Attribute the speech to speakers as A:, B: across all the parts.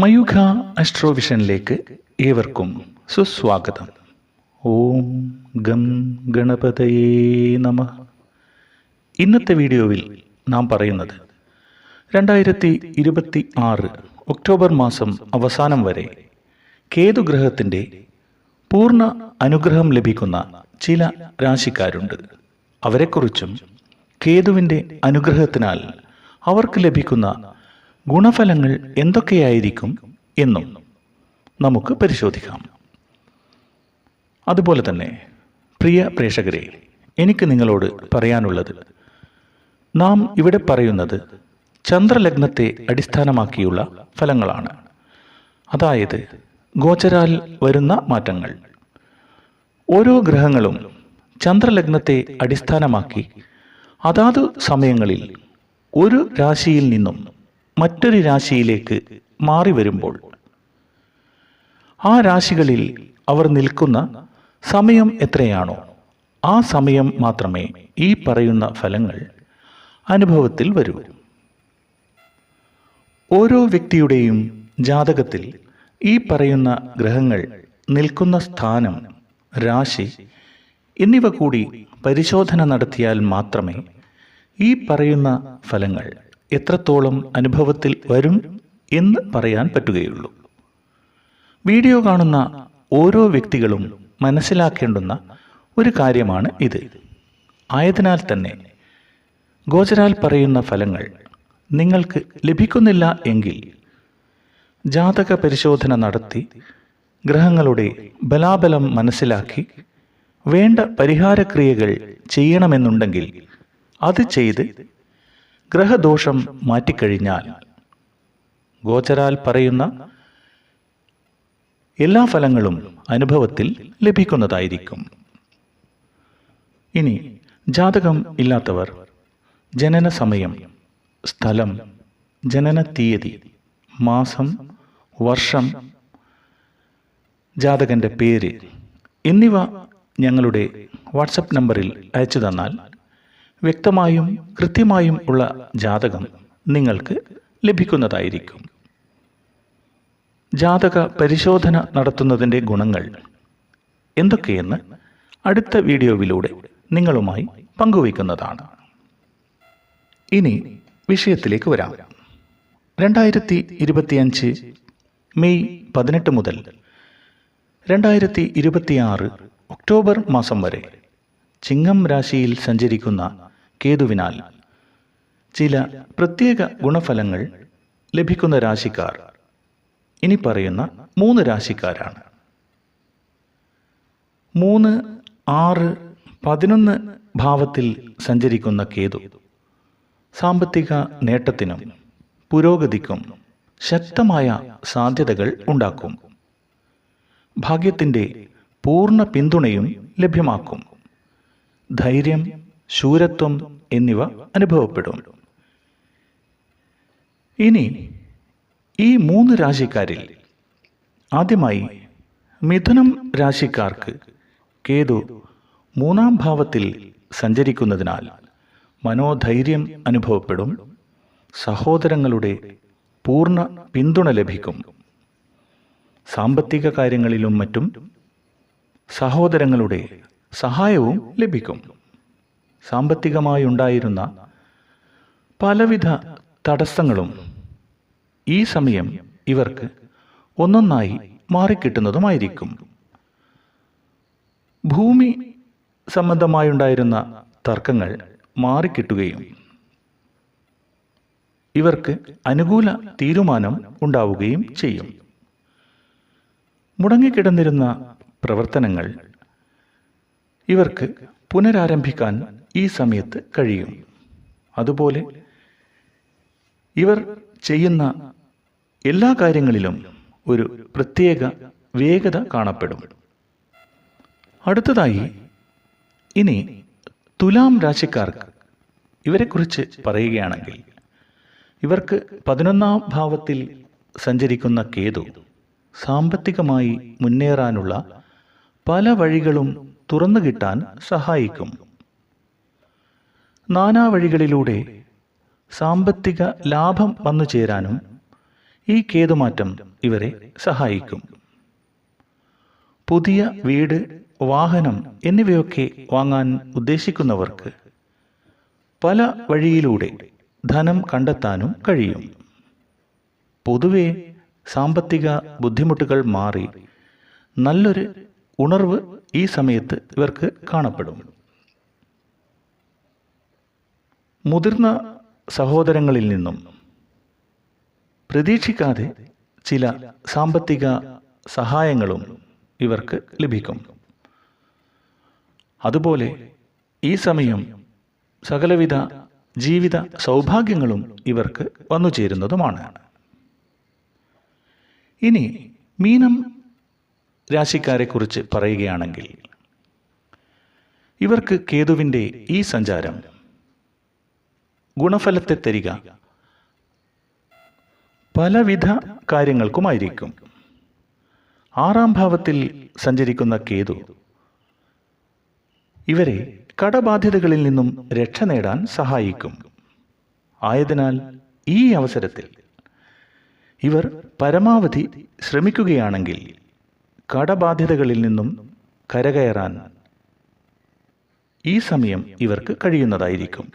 A: മയൂഖ അസ്ട്രോവിഷനിലേക്ക് ഏവർക്കും സുസ്വാഗതം. ഓം ഗം ഗണപതയേ നമ. ഇന്നത്തെ വീഡിയോയിൽ നാം പറയുന്നത് രണ്ടായിരത്തി ഇരുപത്തി ആറ് ഒക്ടോബർ മാസം അവസാനം വരെ കേതുഗ്രഹത്തിന്റെ പൂർണ അനുഗ്രഹം ലഭിക്കുന്ന ചില രാശിക്കാരുണ്ട്. അവരെക്കുറിച്ചും കേതുവിന്റെ അനുഗ്രഹത്തിനാൽ അവർക്ക് ലഭിക്കുന്ന ഗുണഫലങ്ങൾ എന്തൊക്കെയായിരിക്കും എന്നും നമുക്ക് പരിശോധിക്കാം. അതുപോലെ തന്നെ പ്രിയ പ്രേക്ഷകരെ എനിക്ക് നിങ്ങളോട് പറയാനുള്ളത് നാം ഇവിടെ പറയുന്നത് ചന്ദ്രലഗ്നത്തെ അടിസ്ഥാനമാക്കിയുള്ള ഫലങ്ങളാണ്. അതായത് ഗോചരാൽ വരുന്ന മാറ്റങ്ങൾ. ഓരോ ഗ്രഹങ്ങളും ചന്ദ്രലഗ്നത്തെ അടിസ്ഥാനമാക്കി അതാതു സമയങ്ങളിൽ ഒരു രാശിയിൽ നിന്നും മറ്റൊരു രാശിയിലേക്ക് മാറി വരുമ്പോൾ ആ രാശികളിൽ അവർ നിൽക്കുന്ന സമയം എത്രയാണോ ആ സമയം മാത്രമേ ഈ പറയുന്ന ഫലങ്ങൾ അനുഭവത്തിൽ വരൂ. ഓരോ വ്യക്തിയുടെയും ജാതകത്തിൽ ഈ പറയുന്ന ഗ്രഹങ്ങൾ നിൽക്കുന്ന സ്ഥാനം രാശി എന്നിവ കൂടി പരിശോധന നടത്തിയാൽ മാത്രമേ ഈ പറയുന്ന ഫലങ്ങൾ എത്രത്തോളം അനുഭവത്തിൽ വരും എന്ന് പറയാൻ പറ്റുകയുള്ളൂ. വീഡിയോ കാണുന്ന ഓരോ വ്യക്തികളും മനസ്സിലാക്കേണ്ടുന്ന ഒരു കാര്യമാണ് ഇത്. ആയതിനാൽ തന്നെ ഗോചരാൽ പറയുന്ന ഫലങ്ങൾ നിങ്ങൾക്ക് ലഭിക്കുന്നില്ല എങ്കിൽ ജാതക പരിശോധന നടത്തി ഗ്രഹങ്ങളുടെ ബലാബലം മനസ്സിലാക്കി വേണ്ട പരിഹാരക്രിയകൾ ചെയ്യണമെന്നുണ്ടെങ്കിൽ അത് ചെയ്ത് ഗ്രഹദോഷം മാറ്റിക്കഴിഞ്ഞാൽ. ഗോചരാൽ പറയുന്ന എല്ലാ ഫലങ്ങളും അനുഭവത്തിൽ ലഭിക്കുന്നതായിരിക്കും. ഇനി ജാതകം ഇല്ലാത്തവർ ജനന സമയം സ്ഥലം ജനന തീയതി മാസം വർഷം ജാതകന്റെ പേര് എന്നിവ ഞങ്ങളുടെ വാട്സപ്പ് നമ്പറിൽ അയച്ചു തന്നാൽ വ്യക്തമായും കൃത്യമായും ഉള്ള ജാതകം നിങ്ങൾക്ക് ലഭിക്കുന്നതായിരിക്കും. ജാതക പരിശോധന നടത്തുന്നതിന്റെ ഗുണങ്ങൾ എന്തൊക്കെയെന്ന് അടുത്ത വീഡിയോയിലൂടെ നിങ്ങളുമായി പങ്കുവയ്ക്കുന്നതാണ്. ഇനി വിഷയത്തിലേക്ക് വരാം. രണ്ടായിരത്തി ഇരുപത്തിയഞ്ച് മെയ് പതിനെട്ട് മുതൽ രണ്ടായിരത്തി ഇരുപത്തിയാറ് ഒക്ടോബർ മാസം വരെ ചിങ്ങം രാശിയിൽ സഞ്ചരിക്കുന്ന കേതുവിനാൽ ചില പ്രത്യേക ഗുണഫലങ്ങൾ ലഭിക്കുന്ന രാശിക്കാർ ഇനി പറയുന്ന മൂന്ന് രാശിക്കാരാണ്. മൂന്ന് ആറ് പതിനൊന്ന് ഭാവത്തിൽ സഞ്ചരിക്കുന്ന കേതു സാമ്പത്തിക നേട്ടത്തിനും പുരോഗതിക്കും ശക്തമായ സാധ്യതകൾ ഉണ്ടാക്കും. ഭാഗ്യത്തിന്റെ പൂർണ പിന്തുണയും ലഭ്യമാക്കും. ധൈര്യം ശൂരത്വം എന്നിവ അനുഭവപ്പെടും. ഇനി ഈ മൂന്ന് രാശിക്കാരിൽ ആദ്യമായി മിഥുനം രാശിക്കാർക്ക് കേതു മൂന്നാം ഭാവത്തിൽ സഞ്ചരിക്കുന്നതിനാൽ മനോധൈര്യം അനുഭവപ്പെടും. സഹോദരങ്ങളുടെ പൂർണ പിന്തുണ ലഭിക്കും. സാമ്പത്തിക കാര്യങ്ങളിലും മറ്റും സഹോദരങ്ങളുടെ സഹായവും ലഭിക്കും. സാമ്പത്തികമായി ഉണ്ടായിരുന്ന പലവിധ തടസ്സങ്ങളും ഈ സമയം ഇവർക്ക് ഒന്നൊന്നായി മാറിക്കിട്ടുന്നതുമായിരിക്കും. ഭൂമി സംബന്ധമായുണ്ടായിരുന്ന തർക്കങ്ങൾ മാറിക്കിട്ടുകയും ഇവർക്ക് അനുകൂല തീരുമാനം ഉണ്ടാവുകയും ചെയ്യും. മുടങ്ങിക്കിടന്നിരുന്ന പ്രവർത്തനങ്ങൾ ഇവർക്ക് പുനരാരംഭിക്കാൻ ഈ സമയത്ത് കഴിയും. അതുപോലെ ഇവർ ചെയ്യുന്ന എല്ലാ കാര്യങ്ങളിലും ഒരു പ്രത്യേക വേഗത കാണപ്പെടും. അടുത്തതായി ഇനി തുലാം രാശിക്കാർക്ക് ഇവരെക്കുറിച്ച് പറയുകയാണെങ്കിൽ ഇവർക്ക് പതിനൊന്നാം ഭാവത്തിൽ സഞ്ചരിക്കുന്ന കേതു സാമ്പത്തികമായി മുന്നേറാനുള്ള പല വഴികളും തുറന്നു കിട്ടാൻ സഹായിക്കും. നാനാ വഴികളിലൂടെ സാമ്പത്തിക ലാഭം വന്നു ചേരാനും ഈ കേതുമാറ്റം ഇവരെ സഹായിക്കും. പുതിയ വീട് വാഹനം എന്നിവയൊക്കെ വാങ്ങാൻ ഉദ്ദേശിക്കുന്നവർക്ക് പല വഴിയിലൂടെ ധനം കണ്ടെത്താനും കഴിയും. പൊതുവെ സാമ്പത്തിക ബുദ്ധിമുട്ടുകൾ മാറി നല്ലൊരു ഉണർവ് ഈ സമയത്ത് ഇവർക്ക് കാണപ്പെടും. മുതിർന്ന സഹോദരങ്ങളിൽ നിന്നും പ്രതീക്ഷിക്കാതെ ചില സാമ്പത്തിക സഹായങ്ങളും ഇവർക്ക് ലഭിക്കും. അതുപോലെ ഈ സമയം സകലവിധ ജീവിത സൗഭാഗ്യങ്ങളും ഇവർക്ക് വന്നു ചേരുന്നതുമാണ് ഇനി മീനം രാശിക്കാരെക്കുറിച്ച് പറയുകയാണെങ്കിൽ ഇവർക്ക് കേതുവിന്റെ ഈ സഞ്ചാരം ഗുണഫലത്തെ തരിക പലവിധ കാര്യങ്ങൾക്കുമായിരിക്കും. ആറാം ഭാവത്തിൽ സഞ്ചരിക്കുന്ന കേതു ഇവരെ കടബാധ്യതകളിൽ നിന്നും രക്ഷ നേടാൻ സഹായിക്കും. ആയതിനാൽ ഈ അവസരത്തിൽ ഇവർ പരമാവധി ശ്രമിക്കുകയാണെങ്കിൽ കടബാധ്യതകളിൽ നിന്നും കരകയറാൻ ഈ സമയം ഇവർക്ക് കഴിയുന്നതായിരിക്കും.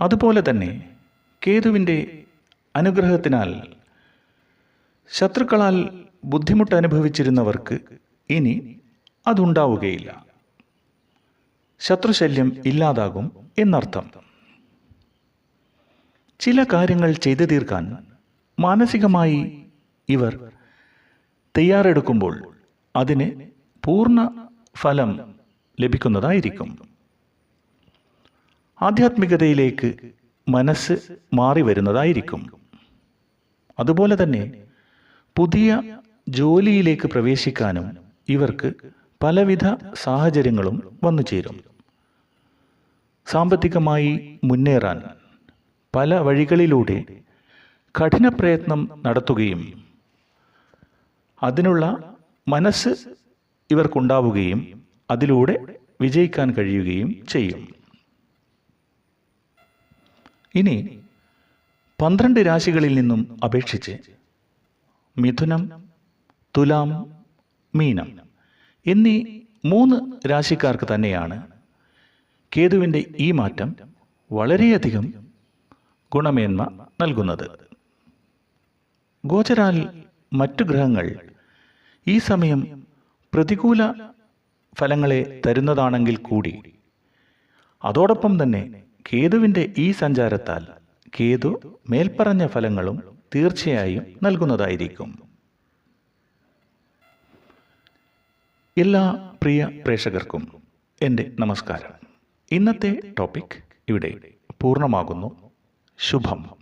A: അതുപോലെ തന്നെ കേതുവിന്റെ അനുഗ്രഹത്തിനാൽ ശത്രുക്കളാൽ ബുദ്ധിമുട്ട് അനുഭവിച്ചിരുന്നവർക്ക് ഇനി അതുണ്ടാവുകയില്ല. ശത്രുശല്യം ഇല്ലാതാകും എന്നർത്ഥം. ചില കാര്യങ്ങൾ ചെയ്തു തീർക്കാൻ മാനസികമായി ഇവർ തയ്യാറെടുക്കുമ്പോൾ അതിന് പൂർണ ഫലം ലഭിക്കുന്നതായിരിക്കും. ആധ്യാത്മികതയിലേക്ക് മനസ്സ് മാറി വരുന്നതായിരിക്കും. അതുപോലെ തന്നെ പുതിയ ജോലിയിലേക്ക് പ്രവേശിക്കാനും ഇവർക്ക് പലവിധ സാഹചര്യങ്ങളും വന്നു ചേരും. സാമ്പത്തികമായി മുന്നേറാൻ പല വഴികളിലൂടെ കഠിന പ്രയത്നം നടത്തുകയും അതിനുള്ള മനസ്സ് ഇവർക്കുണ്ടാവുകയും അതിലൂടെ വിജയിക്കാൻ കഴിയുകയും ചെയ്യും. ഇനി പന്ത്രണ്ട് രാശികളിൽ നിന്നും അപേക്ഷിച്ച് മിഥുനം തുലാം മീനം എന്നീ മൂന്ന് രാശിക്കാർക്ക് തന്നെയാണ് കേതുവിന്റെ ഈ മാറ്റം വളരെയധികം ഗുണമേന്മ നൽകുന്നത്. ഗോചരാൽ മറ്റു ഗ്രഹങ്ങൾ ഈ സമയം പ്രതികൂല ഫലങ്ങളെ തരുന്നതാണെങ്കിൽ കൂടി. അതോടൊപ്പം തന്നെ കേതുവിന്റെ ഈ സഞ്ചാരത്താൽ കേതു മേൽപ്പറഞ്ഞ ഫലങ്ങളും തീർച്ചയായും നൽകുന്നതായിരിക്കും. എല്ലാ പ്രിയ പ്രേക്ഷകർക്കും എന്റെ നമസ്കാരം. ഇന്നത്തെ ടോപ്പിക് ഇവിടെ പൂർണമാകുന്നു. ശുഭം.